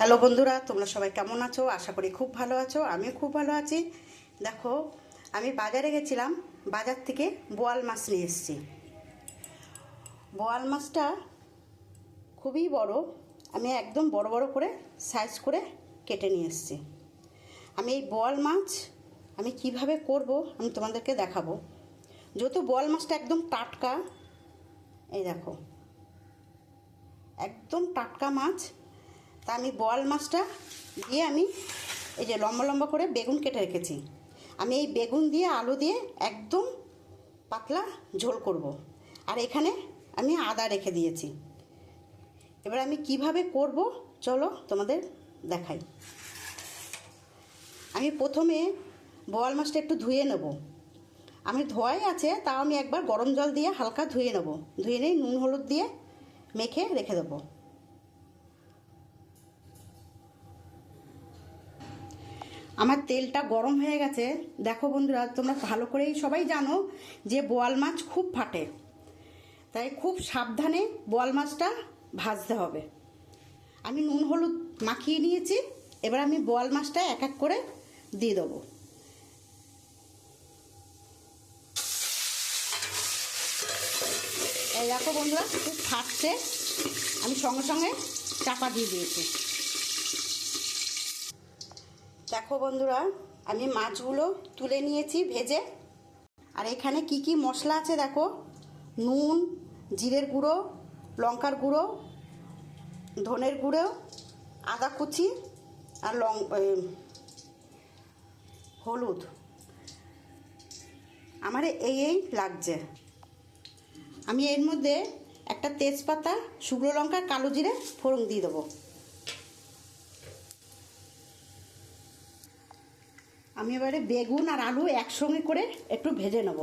Hello বন্ধুরা, তোমরা সবাই কেমন আছো? আশা করি খুব ভালো আছো, আমিও খুব ভালো আছি। দেখো, আমি বাজারে গেছিলাম, বাজার থেকে বোয়াল মাছ নিয়ে এসেছি। বোয়াল মাছটা খুবই বড়, আমি একদম বড় বড় করে সাইজ করে কেটে নিয়ে এসেছি। আমি এই বোয়াল মাছ আমি কীভাবে করব, আমি তোমাদেরকে দেখাবো। যেহেতু বোয়াল মাছটা একদম টাটকা, এই দেখো, একদম টাটকা মাছ তা আমি বোয়াল মাছটা দিয়ে আমি এই যে লম্বা লম্বা করে বেগুন কেটে রেখেছি। আমি এই বেগুন দিয়ে আলু দিয়ে একদম পাতলা ঝোল করব। আর এখানে আমি আদা রেখে দিয়েছি। এবার আমি কীভাবে করব চলো তোমাদের দেখাই। আমি প্রথমে বোয়াল মাছটা একটু ধুয়ে নেব। আমি ধোয়াই আছে, তাও আমি একবার গরম জল দিয়ে হালকা ধুয়ে নেব। ধুয়ে নিয়ে নুন হলুদ দিয়ে মেখে রেখে দেবো। আমার তেলটা গরম হয়ে গেছে। দেখো বন্ধুরা, তোমরা ভালো করেই সবাই জানো যে বোয়াল মাছ খুব ফাটে। তাই খুব সাবধানে বোয়াল মাছটা ভাজতে হবে। আমি নুন, হলুদ মাখিয়ে নিয়েছি। এবার আমি বোয়াল মাছটা এক এক করে দিয়ে দেবো। এই দেখো বন্ধুরা, খুব ফাটছে। আমি সঙ্গে সঙ্গে চাপা দিয়ে দিয়েছি। দেখো বন্ধুরা, আমি মাছগুলো তুলে নিয়েছি ভেজে। আর এখানে কি কি মশলা আছে দেখো? নুন, জিরের গুঁড়ো, লঙ্কার গুঁড়ো, ধনের গুঁড়ো, আদা কুচি আর লং হলুদ। আমার এই এই লাগছে। আমি এর মধ্যে একটা তেজপাতা, শুকনো লঙ্কা, কালো জিরে, ফোড়ন দিয়ে দেবো। আমি এবারে বেগুন আর আলু একসঙ্গে করে একটু ভেজে নেব।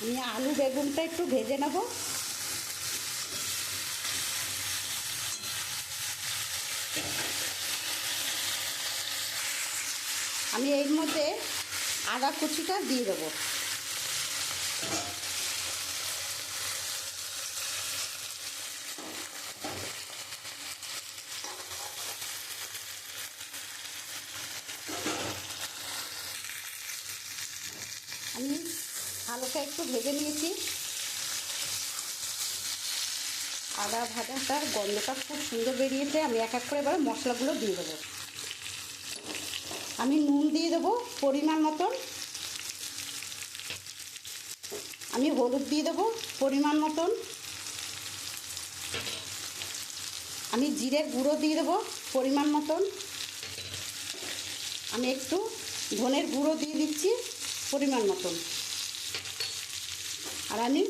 আমি আলু বেগুনটা একটু ভেজে নেব। আমি এর মধ্যে আদা কুচিটা দিয়ে দেবো আমি আলুটা একটু ভেজে নিয়েছি। আদা ভাজাটার গন্ধটা খুব সুন্দর বেরিয়েছে। আমি এক এক করে এবার মশলাগুলো দিয়ে দেবো। আমি নুন দিয়ে দেবো পরিমাণ মতন। আমি হলুদ দিয়ে দেবো পরিমাণ মতন। আমি জিরের গুঁড়ো দিয়ে দেবো পরিমাণ মতন। আমি একটু ধনের গুঁড়ো দিয়ে দিচ্ছি পরিমাণ মতন। আর আমি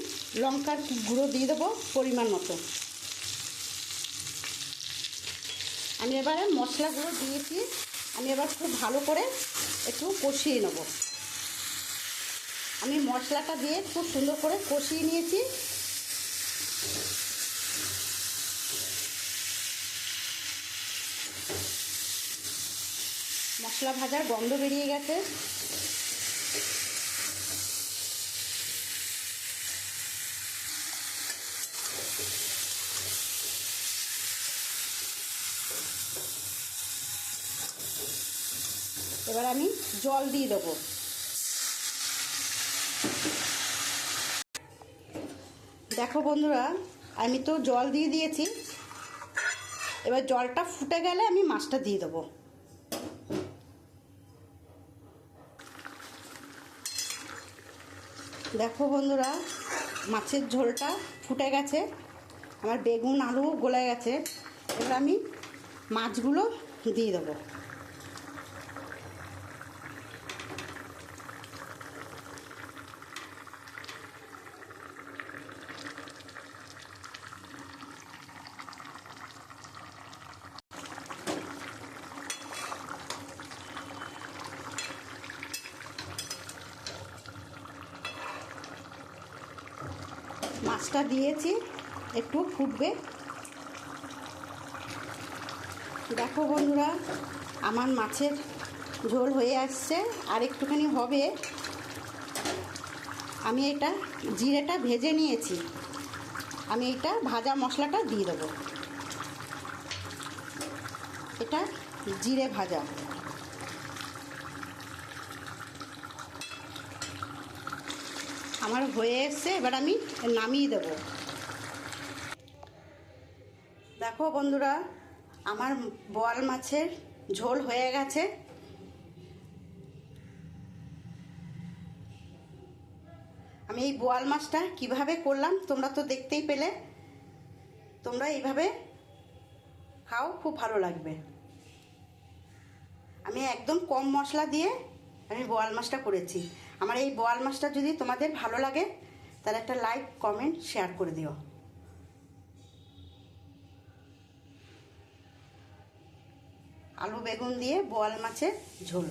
লঙ্কার গুঁড়ো দিয়ে দেবো পরিমাণ মতো। আমি এবারে মশলাগুলো দিয়েছি। আমি এবার খুব ভালো করে একটু কষিয়ে নেব। আমি মশলাটা দিয়ে খুব সুন্দর করে কষিয়ে নিয়েছি। মশলা ভাজার গন্ধ বেরিয়ে গেছে। এবার আমি জল দিয়ে দেবো। দেখো বন্ধুরা, আমি তো জল দিয়ে দিয়েছি। এবার জলটা ফুটে গেলে আমি মাছটা দিয়ে দেবো। দেখো বন্ধুরা, মাছের ঝোলটা ফুটে গেছে। আমার বেগুন, আলু গলে গেছে। এবার আমি মাছগুলো দিয়ে দেবো। মাছটা দিয়েছি, একটু ফুটবে। দেখো বন্ধুরা, আমার মাছের ঝোল হয়ে আসছে, আর একটুখানি হবে। আমি এটা জিরেটা ভেজে নিয়েছি। আমি এটা ভাজা মশলাটা দিয়ে দেবো। এটা জিরে ভাজা। আমার হয়ে এসছে, এবার আমি নামিয়ে দেব। দেখো বন্ধুরা, আমার বোয়াল মাছের ঝোল হয়ে গেছে। আমি এই বোয়াল মাছটা কীভাবে করলাম, তোমরা তো দেখতেই পেলে। তোমরা এইভাবে খাও, খুব ভালো লাগবে। আমি একদম কম মশলা দিয়ে আমি বোয়াল মাছটা করেছি। আমার এই বোয়াল মাছটা যদি তোমাদের ভালো লাগে, তাহলে একটা লাইক কমেন্ট শেয়ার করে দিও। আলু বেগুন দিয়ে বোয়াল মাছের ঝোল।